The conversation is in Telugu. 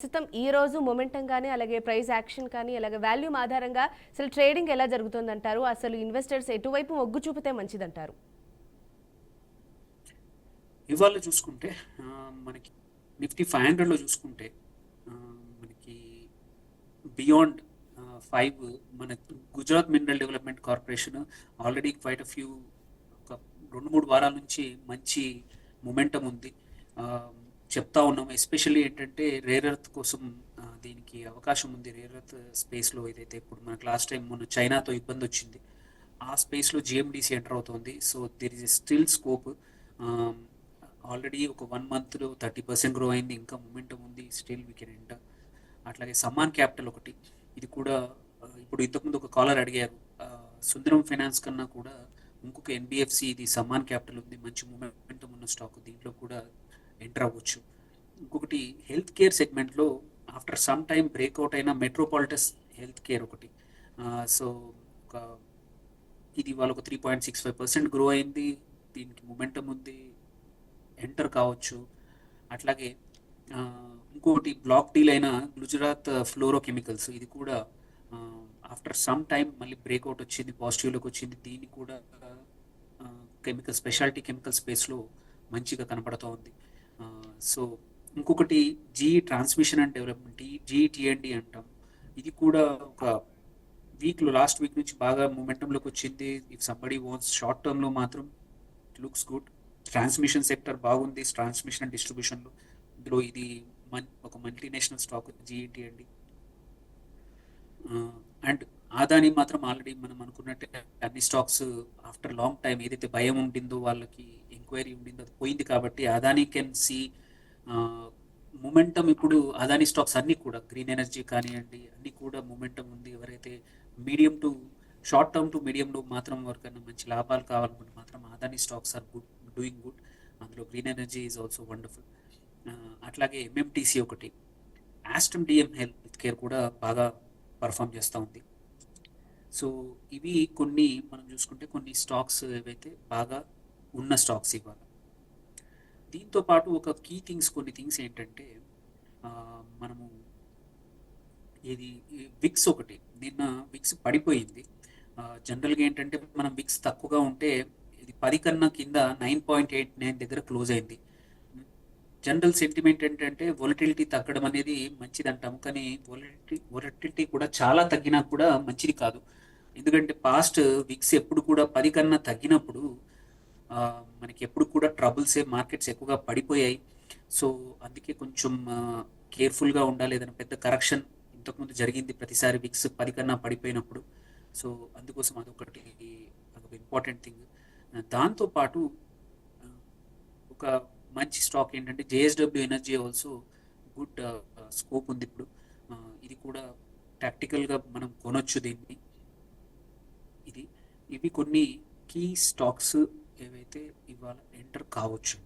ప్రస్తుతం ఈ రోజు మొమెంటం కానీ అలాగే ప్రైస్ యాక్షన్ కానీ అలాగే వాల్యూమ్ ఆధారంగా అసలు ట్రేడింగ్ ఎలా జరుగుతుందంటారు? అసలు ఇన్వెస్టర్స్ ఎటువైపు మొగ్గు చూపితే మంచిదంటారు? ఇవాళ చూసుకుంటే మనకి నిఫ్టీ ఫైవ్ హండ్రెడ్లో చూసుకుంటే మనకి బియాండ్ ఫైవ్ మన Gujarat mineral development corporation already quite few ఒక రెండు మూడు వారాల నుంచి మంచి మొమెంటం ఉంది. చెప్తా ఉన్నాం. ఎస్పెషల్లీ ఏంటంటే రేర్ ఎర్త్ కోసం దీనికి అవకాశం ఉంది. రేర్ ఎర్త్ స్పేస్లో ఏదైతే ఇప్పుడు మనకు లాస్ట్ టైం మొన్న చైనాతో ఇబ్బంది వచ్చింది. ఆ స్పేస్లో జిఎండిసి ఎంటర్ అవుతుంది. So there is still scope already ఒక వన్ మంత్లో థర్టీ పర్సెంట్ గ్రో అయింది. ఇంకా మూమెంటం ఉంది. స్టిల్ వీ కెన్ ఎంటర్ అట్లాగే సమాన్ క్యాపిటల్ ఒకటి. ఇది కూడా ఇప్పుడు ఇంతకుముందు ఒక కాలర్ అడిగారు. సుందరం ఫైనాన్స్ కన్నా కూడా ఇంకొక ఎన్బిఎఫ్సి ఇది సమాన్ క్యాపిటల్ ఉంది. మంచి మూమెంటం ఉన్న స్టాక్ దీంట్లో కూడా ఎంటర్ అవ్వచ్చు. ఇంకొకటి హెల్త్ కేర్ సెగ్మెంట్లో ఆఫ్టర్ సమ్ టైం బ్రేక్అవుట్ అయిన మెట్రోపాలిటస్ హెల్త్ కేర్ ఒకటి సో ఒక ఇది వాళ్ళకు three point six five percent grow అయింది. దీనికి మొమెంటం ఉంది. ఎంటర్ కావచ్చు. అట్లాగే ఇంకోటి ఇంకొకటి బ్లాక్ డీల్ అయిన గుజరాత్ ఫ్లోరో కెమికల్స్ ఇది కూడా ఆఫ్టర్ సమ్ టైం మళ్ళీ బ్రేక్అవుట్ వచ్చింది పాజిటివ్లోకి వచ్చింది. దీన్ని కూడా కెమికల్ స్పెషాలిటీ కెమికల్ స్పేస్లో మంచిగా కనపడుతూ ఉంది. సో ఇంకొకటి G transmission and development GTMD అంటాం. ఇది కూడా ఒక వీక్లో లాస్ట్ వీక్ నుంచి బాగా మూమెంటంలోకి వచ్చింది. ఇఫ్ సంబడి వాన్స్ షార్ట్ టర్మ్లో మాత్రం లుక్స్ గుడ్ ట్రాన్స్మిషన్ సెక్టర్ బాగుంది ట్రాన్స్మిషన్ అండ్ డిస్ట్రిబ్యూషన్లో ఇందులో ఇది మన్ ఒక మల్టీనేషనల్ స్టాక్ జీఈటీ అండి అండ్ ఆదాని మాత్రం ఆల్రెడీ మనం అనుకున్నట్టే అన్ని స్టాక్స్ ఆఫ్టర్ లాంగ్ టైం ఏదైతే భయం ఉండిందో వాళ్ళకి ఎంక్వైరీ ఉండిందో అది పోయింది కాబట్టి అదాని కెన్ సీ మొమెంటం ఇప్పుడు అదాని స్టాక్స్ అన్ని కూడా గ్రీన్ ఎనర్జీ కానివ్వండి అన్ని కూడా మొమెంటం ఉంది. ఎవరైతే medium to short term to medium to మాత్రం ఎవరికైనా మంచి లాభాలు కావాలనుకుంటే మాత్రం Adani stocks are good doing good అందులో green energy is also wonderful అట్లాగే ఎంఎంటీసీ ఒకటి ఆస్టమ్ డిఎం హెల్త్ కేర్ కూడా బాగా పర్ఫామ్ చేస్తూ ఉంది. సో ఇవి కొన్ని మనం చూసుకుంటే కొన్ని స్టాక్స్ ఏవైతే బాగా ఉన్న స్టాక్స్ ఇవాళ దీంతో పాటు ఒక కీ థింగ్స్ కొన్ని థింగ్స్ ఏంటంటే మనము ఇది విక్స్ ఒకటి నిన్న విక్స్ పడిపోయింది. జనరల్గా ఏంటంటే మనం విక్స్ తక్కువగా ఉంటే ఇది పది కన్నా కింద నైన్ పాయింట్ ఎయిట్ నైన్ దగ్గర క్లోజ్ అయింది. జనరల్ సెంటిమెంట్ ఏంటంటే వొలటిలిటీ తగ్గడం అనేది మంచిది అంటాం కానీ వొలటిలిటీ వొలటిలిటీ కూడా చాలా తగ్గినా కూడా మంచిది కాదు. ఎందుకంటే పాస్ట్ విక్స్ ఎప్పుడు కూడా పది కన్నా తగ్గినప్పుడు మనకి ఎప్పుడు కూడా ట్రబుల్సే మార్కెట్స్ ఎక్కువగా పడిపోయాయి. సో అందుకే కొంచెం కేర్ఫుల్గా ఉండాలి. ఏదైనా పెద్ద కరెక్షన్ ఇంతకుముందు జరిగింది ప్రతిసారి విక్స్ పది కన్నా పడిపోయినప్పుడు. సో అందుకోసం అదొకటి అదొక ఇంపార్టెంట్ థింగ్ దాంతోపాటు ఒక మంచి స్టాక్ ఏంటంటే JSW energy also good scope ఉంది ఇప్పుడు. ఇది కూడా టాక్టికల్గా మనం కొనొచ్చు దీన్ని. ఇది ఇవి కొన్ని కీ స్టాక్స్ ఏవైతే ఇవాళ ఎంటర్ కావచ్చు